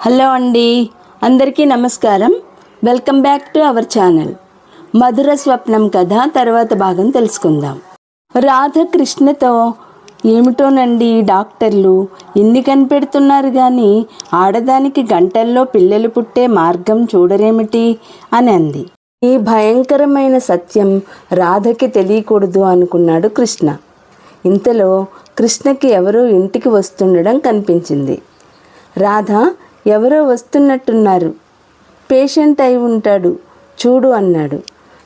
Hello అండి. అందరికీ నమస్కారం. Welcome back to our channel. మధుర స్వప్నం కథ తర్వాత భాగం తెలుసుకుందాం. రాధ కృష్ణతో ఏమిటోనండి డాక్టర్లు? ఇన్ని కనిపెడుతున్నారు కానీ ఆడదానికి గంటల్లో పిల్లలు పుట్టే మార్గం చూడరేమిటి? అని అంది. ఈ భయంకరమైన సత్యం రాధకి తెలియకూడదు అనుకున్నాడు కృష్ణ. ఇంతలో కృష్ణకి ఎవరో ఇంటికి వస్తుండడం కనిపించింది. రాధ ఎవరో వస్తున్నట్టున్నారు. పేషెంట్ అయి ఉంటాడు. చూడు అన్నాడు.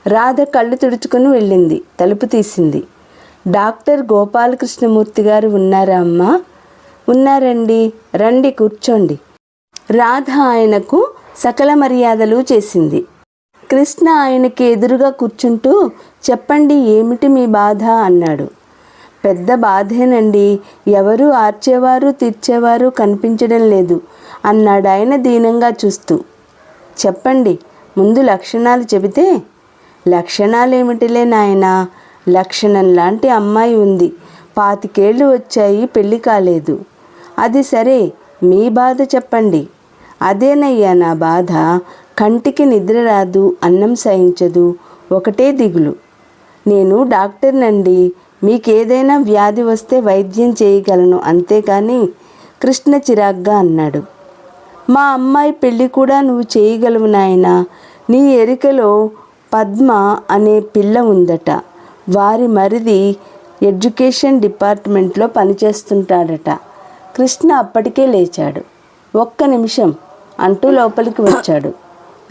రాధ కళ్ళు తుడుచుకుని వెళ్ళింది. తలుపు తీసింది. డాక్టర్ గోపాలకృష్ణమూర్తి గారు ఉన్నారా అమ్మా? ఉన్నారండి. రండి కూర్చోండి. రాధ ఆయనకు సకల మర్యాదలు చేసింది. కృష్ణ ఆయనకి ఎదురుగా కూర్చుంటూ చెప్పండి ఏమిటి మీ బాధ అన్నాడు. పెద్ద బాధేనండి. ఎవరు ఆర్చేవారు తీర్చేవారు కనిపించడం లేదు. అన్నాడు ఆయన దీనంగా చూస్తూ. చెప్పండి ముందు లక్షణాలు చెబితే? లక్షణాలేమిటిలే నాయనా? లక్షణం లాంటి అమ్మాయి ఉంది. పాతికేళ్ళు వచ్చాయి పెళ్ళి కాలేదు. అది సరే మీ బాధ చెప్పండి. అదేనయ్యా నా బాధ? కంటికి నిద్ర రాదు అన్నం సహించదు ఒకటే దిగులు. నేను డాక్టర్నండి మీకేదైనా వ్యాధి వస్తే వైద్యం చేయగలను అంతేకాని కృష్ణ చిరాగ్గా అన్నాడు. మా అమ్మాయి పెళ్ళి కూడా నువ్వు చేయగలవు నాయనా. నీ ఎరికలో పద్మ అనే పిల్ల ఉందట. వారి మరిది ఎడ్యుకేషన్ డిపార్ట్మెంట్లో పనిచేస్తుంటాడట. కృష్ణ అప్పటికే లేచాడు. ఒక్క నిమిషం అంటూ లోపలికి వచ్చాడు.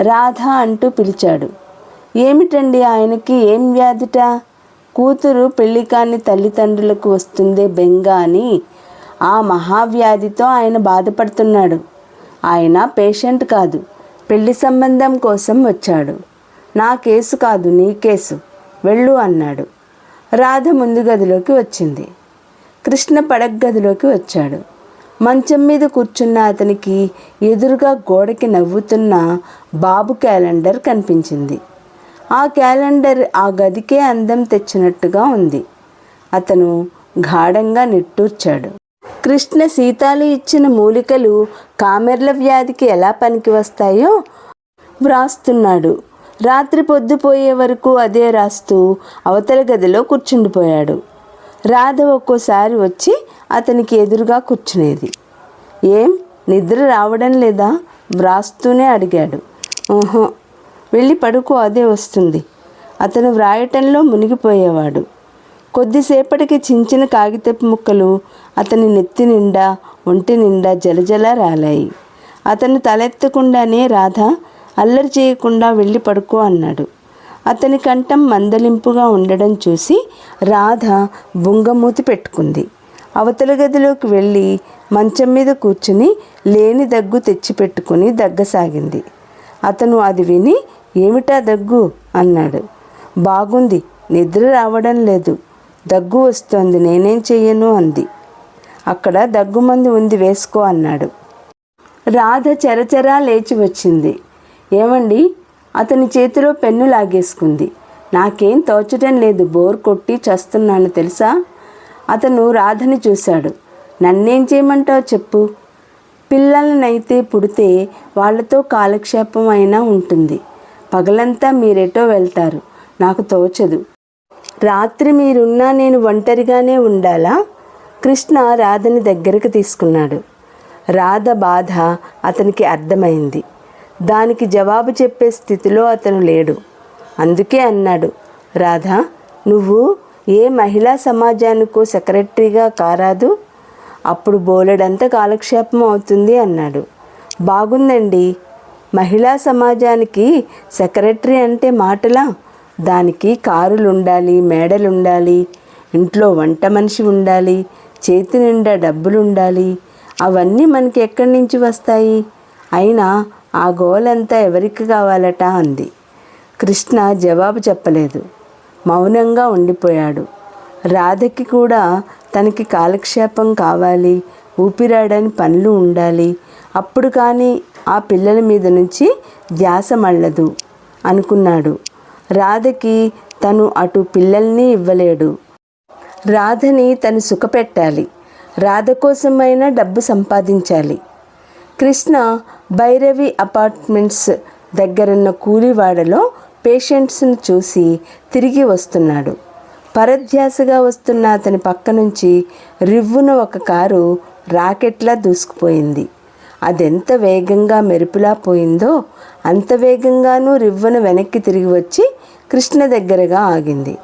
రాధ అంటూ పిలిచాడు. ఏమిటండి ఆయనకి ఏం వ్యాధిట? కూతురు పెళ్ళి కాని తల్లిదండ్రులకు వస్తుందే బెంగ అని ఆ మహావ్యాధితో ఆయన బాధపడుతున్నాడు. ఆయన పేషెంట్ కాదు. పెళ్ళి సంబంధం కోసం వచ్చాడు. నా కేసు కాదు నీ కేసు. వెళ్ళు అన్నాడు. రాధ ముందు గదిలోకి వచ్చింది. కృష్ణ పడగ గదిలోకి వచ్చాడు. మంచం మీద కూర్చున్న అతనికి ఎదురుగా గోడకి నవ్వుతున్న బాబు క్యాలెండర్ కనిపించింది. ఆ క్యాలెండర్ ఆ గదికే అందం తెచ్చినట్టుగా ఉంది. అతను గాఢంగా నిట్టూర్చాడు. కృష్ణ సీతాలు ఇచ్చిన మూలికలు కామెర్ల వ్యాధికి ఎలా పనికి వస్తాయో వ్రాస్తున్నాడు. రాత్రి పొద్దుపోయే వరకు అదే రాస్తూ అవతల గదిలో కూర్చుండిపోయాడు. రాధ ఒక్కోసారి వచ్చి అతనికి ఎదురుగా కూర్చునేది. ఏం? నిద్ర రావడం లేదా? వ్రాస్తూనే అడిగాడు. ఊహో వెళ్ళి పడుకో అదే వస్తుంది. అతను వ్రాయటంలో మునిగిపోయేవాడు. కొద్దిసేపటికి చించిన కాగితపు ముక్కలు అతని నెత్తి నిండా ఒంటి నిండా జలజల రాలాయి. అతను తలెత్తకుండానే రాధ అల్లరి చేయకుండా వెళ్ళి పడుకో అన్నాడు. అతని కంఠం మందలింపుగా ఉండడం చూసి రాధ బుంగమూతి పెట్టుకుంది. అవతల గదిలోకి వెళ్ళి మంచం మీద కూర్చుని లేని దగ్గు తెచ్చిపెట్టుకుని దగ్గసాగింది. అతను అది విని ఏమిటా దగ్గు? అన్నాడు. బాగుంది. నిద్ర రావడం లేదు. దగ్గు వస్తోంది నేనేం చెయ్యను? అంది. అక్కడ దగ్గుమంది ఉంది వేసుకో అన్నాడు. రాధ చెరచెరా లేచి వచ్చింది. ఏమండి? అతని చేతిలో పెన్ను లాగేసుకుంది. నాకేం తోచటం లేదు బోర్ కొట్టి చస్తున్నాను తెలుసా? అతను రాధని చూశాడు. నన్నేం చేయమంటావు చెప్పు? పిల్లలనైతే పుడితే వాళ్ళతో కాలక్షేపం అయినా ఉంటుంది. పగలంతా మీరెటో వెళ్తారు. నాకు తోచదు. రాత్రి మీరున్నా నేను ఒంటరిగానే ఉండాలా? కృష్ణ రాధని దగ్గరికి తీసుకున్నాడు. రాధ బాధ అతనికి అర్థమైంది. దానికి జవాబు చెప్పే స్థితిలో అతను లేడు. అందుకే అన్నాడు రాధ నువ్వు ఏ మహిళా సమాజానికో సెక్రటరీగా కారాదు. అప్పుడు బోలెడంత కాలక్షేపం అవుతుంది అన్నాడు. బాగుందండి. మహిళా సమాజానికి సెక్రటరీ అంటే మాటలా? దానికి కారులు ఉండాలి మేడలు ఉండాలి ఇంట్లో వంట మనిషి ఉండాలి చేతి నిండా డబ్బులు ఉండాలి అవన్నీ మనకి ఎక్కడి నుంచి వస్తాయి? అయినా ఆ గోలంతా ఎవరికి కావాలట అంది. కృష్ణ జవాబు చెప్పలేదు. మౌనంగా ఉండిపోయాడు. రాధకి కూడా తనకి కాలక్షేపం కావాలి ఊపిరాడని పనులు ఉండాలి. అప్పుడు కానీ ఆ పిల్లల మీద నుంచి ధ్యాస మళ్ళదు అనుకున్నాడు. రాధకి తను అటు పిల్లల్ని ఇవ్వలేడు. రాధని తను సుఖపెట్టాలి. రాధ కోసమైనా డబ్బు సంపాదించాలి. కృష్ణ భైరవి అపార్ట్మెంట్స్ దగ్గరున్న కూలివాడలో పేషెంట్స్ను చూసి తిరిగి వస్తున్నాడు. పరధ్యాసగా వస్తున్న అతని పక్క నుంచి రివ్వున ఒక కారు రాకెట్లా దూసుకుపోయింది. అదెంత వేగంగా మెరుపులా పోయిందో అంత వేగంగానూ రివ్వను వెనక్కి తిరిగి వచ్చి కృష్ణ దగ్గరగా ఆగింది.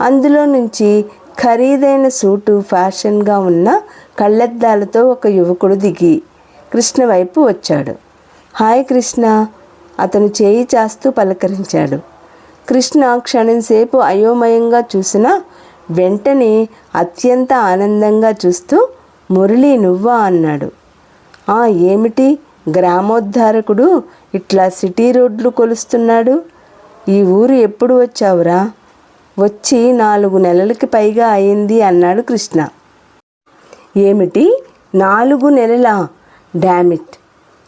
అందులో నుంచి ఖరీదైన సూటు ఫ్యాషన్గా ఉన్న కళ్ళద్దాలతో ఒక యువకుడు దిగి కృష్ణ వైపు వచ్చాడు. హాయ్ కృష్ణ అతను చేయి చాస్తూ పలకరించాడు. కృష్ణ క్షణంసేపు అయోమయంగా చూసిన వెంటనే అత్యంత ఆనందంగా చూస్తూ మురళి నువ్వా అన్నాడు. ఆ ఏమిటి? గ్రామోద్ధారకుడు ఇట్లా సిటీ రోడ్లు కొలుస్తున్నాడు. ఈ ఊరు ఎప్పుడు వచ్చావురా? వచ్చి నాలుగు నెలలకి పైగా అయింది అన్నాడు కృష్ణ. ఏమిటి? నాలుగు నెలల? డామిట్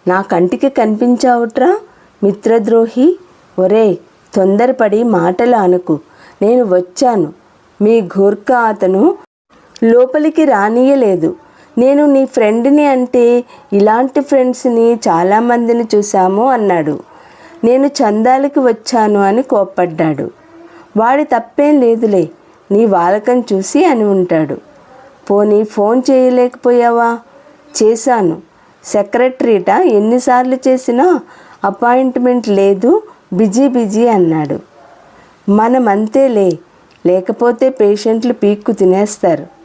నా కంటికి కనిపించావుట్రా మిత్రద్రోహి? ఒరే తొందరపడి మాటలు అనుకు నేను వచ్చాను. మీ గూర్ఖా అతను లోపలికి రానియలేదు. నేను నీ ఫ్రెండ్ని అంటే ఇలాంటి ఫ్రెండ్స్ని చాలామందిని చూశాము అన్నాడు. నేను చందాలకి వచ్చాను అని కోప్పడ్డాడు. వాడి తప్పేం లేదులే నీ వాలకం చూసి అని ఉంటాడు. పోనీ ఫోన్ చేయలేకపోయావా? చేశాను. సెక్రటరీట ఎన్నిసార్లు చేసినా అపాయింట్మెంట్ లేదు బిజీ బిజీ అన్నాడు. మనమంతేలే లేకపోతే పేషెంట్లు పీక్కు తినేస్తారు.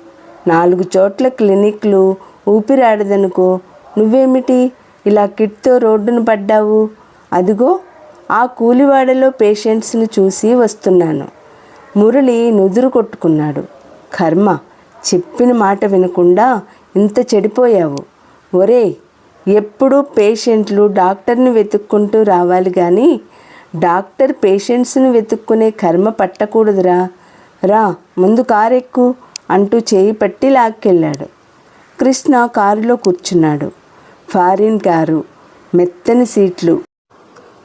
నాలుగు చోట్ల క్లినిక్లు ఊపిరాడదనుకో నువ్వేమిటి? ఇలా కిట్తో రోడ్డును పడ్డావు? అదిగో ఆ కూలివాడలో పేషెంట్స్ని చూసి వస్తున్నాను. మురళి నుదురు కొట్టుకున్నాడు. కర్మ చెప్పిన మాట వినకుండా ఇంత చెడిపోయావు. ఒరే ఎప్పుడూ పేషెంట్లు డాక్టర్ని వెతుక్కుంటూ రావాలి కానీ డాక్టర్ పేషెంట్స్ని వెతుక్కునే కర్మ పట్టకూడదురా. రా ముందు కారెక్కు. అంటూ చేయి పట్టి లాక్కెళ్ళాడు. కృష్ణ కారులో కూర్చున్నాడు. ఫారిన్ కారు మెత్తని సీట్లు.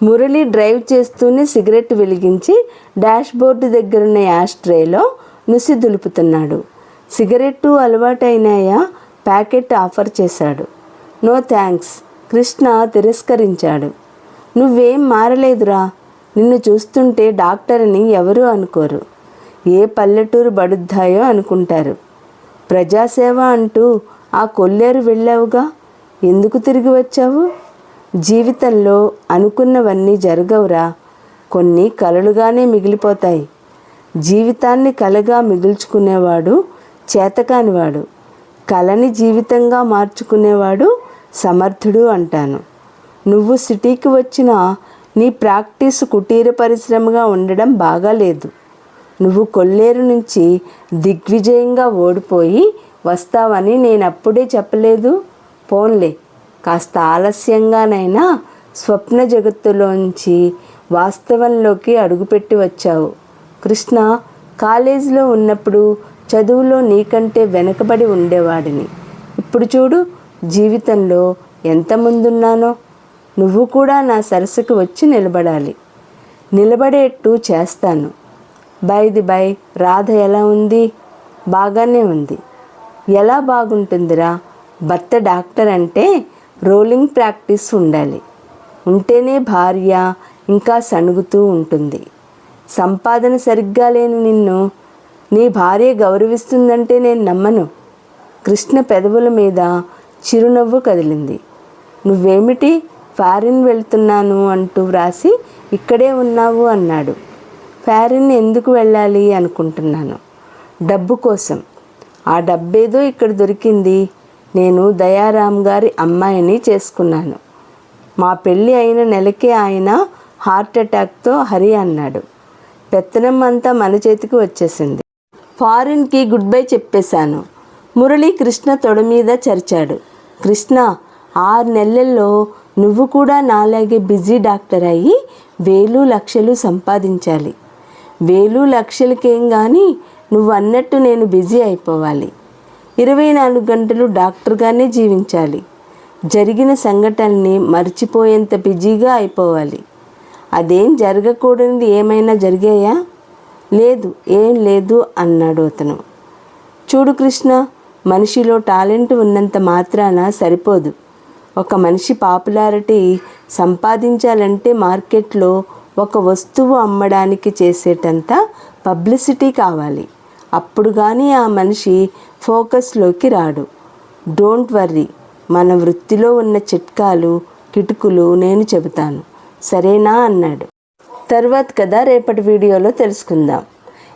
మురళి డ్రైవ్ చేస్తూనే సిగరెట్ వెలిగించి డాష్బోర్డు దగ్గరున్న యాష్ ట్రేలో నుసి దులుపుతున్నాడు. సిగరెట్టు అలవాటైనాయా? ప్యాకెట్ ఆఫర్ చేశాడు. నో థ్యాంక్స్ కృష్ణ తిరస్కరించాడు. నువ్వేం మారలేదురా? నిన్ను చూస్తుంటే డాక్టర్ని ఎవరూ అనుకోరు. ఏ పల్లెటూరు బడుద్దాయో అనుకుంటారు. ప్రజాసేవ అంటూ ఆ కొల్లేరు వెళ్ళావుగా? ఎందుకు తిరిగి వచ్చావు? జీవితంలో అనుకున్నవన్నీ జరగవురా. కొన్ని కలలుగానే మిగిలిపోతాయి. జీవితాన్ని కలగా మిగుల్చుకునేవాడు చేతకానివాడు. కలని జీవితంగా మార్చుకునేవాడు సమర్థుడు అంటాను. నువ్వు సిటీకి వచ్చిన నీ ప్రాక్టీస్ కుటీర పరిశ్రమగా ఉండడం బాగాలేదు. నువ్వు కొల్లేరు నుంచి దిగ్విజయంగా ఓడిపోయి వస్తావని నేను అప్పుడే చెప్పలేదు. పోన్లే కాస్త ఆలస్యంగానైనా స్వప్న జగత్తులోంచి వాస్తవంలోకి అడుగుపెట్టి వచ్చావు. కృష్ణ కాలేజీలో ఉన్నప్పుడు చదువులో నీకంటే వెనకబడి ఉండేవాడిని. ఇప్పుడు చూడు జీవితంలో ఎంత ముందున్నానో. నువ్వు కూడా నా సరస్సుకు వచ్చి నిలబడాలి. నిలబడేట్టు చేస్తాను. బై ది బై రాధ ఎలా ఉంది? బాగానే ఉంది. ఎలా బాగుంటుందిరా? భర్త డాక్టర్ అంటే రోలింగ్ ప్రాక్టీస్ ఉండాలి. ఉంటేనే భార్య ఇంకా సణుగుతూ ఉంటుంది. సంపాదన సరిగ్గా లేని నిన్ను నీ భార్య గౌరవిస్తుందంటే నేను నమ్మను. కృష్ణ పెదవుల మీద చిరునవ్వు కదిలింది. నువ్వేమిటి? ఫారిన్ వెళ్తున్నాను అంటూ వ్రాసి ఇక్కడే ఉన్నావు అన్నాడు. ఫారిన్ ఎందుకు వెళ్ళాలి అనుకుంటున్నాను? డబ్బు కోసం. ఆ డబ్బేదో ఇక్కడ దొరికింది. నేను దయారాం గారి అమ్మాయిని చేసుకున్నాను. మా పెళ్ళి అయిన నెలకే ఆయన హార్ట్ అటాక్తో హరి అన్నాడు. పెత్తనం అంతా మన చేతికి వచ్చేసింది. ఫారిన్కి గుడ్ బై చెప్పేశాను. మురళి కృష్ణ తొడ మీద చరిచాడు. కృష్ణ ఆరు నెలల్లో నువ్వు కూడా నాలాగే బిజీ డాక్టర్ అయ్యి వేలు లక్షలు సంపాదించాలి. వేలు లక్షలకేం కానీ నువ్వు అన్నట్టు నేను బిజీ అయిపోవాలి. ఇరవై నాలుగు గంటలు డాక్టర్గానే జీవించాలి. జరిగిన సంఘటనని మర్చిపోయేంత బిజీగా అయిపోవాలి. అదేం జరగకూడనిది ఏమైనా జరిగాయా? లేదు ఏం లేదు అన్నాడు అతను. చూడు కృష్ణ మనిషిలో టాలెంట్ ఉన్నంత మాత్రాన సరిపోదు. ఒక మనిషి పాపులారిటీ సంపాదించాలంటే మార్కెట్లో ఒక వస్తువు అమ్మడానికి చేసేటంత పబ్లిసిటీ కావాలి. అప్పుడు కానీ ఆ మనిషి ఫోకస్లోకి రాడు. డోంట్ వర్రీ మన వృత్తిలో ఉన్న చిట్కాలు కిటుకులు నేను చెబుతాను. సరేనా? అన్నాడు. తర్వాత కదా రేపటి వీడియోలో తెలుసుకుందాం.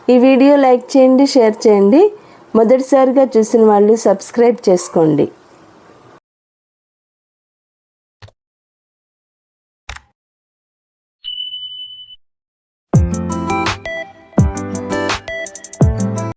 ఈ వీడియో లైక్ చేయండి షేర్ చేయండి. మొదటిసారిగా చూసిన వాళ్ళు సబ్స్క్రైబ్ చేసుకోండి.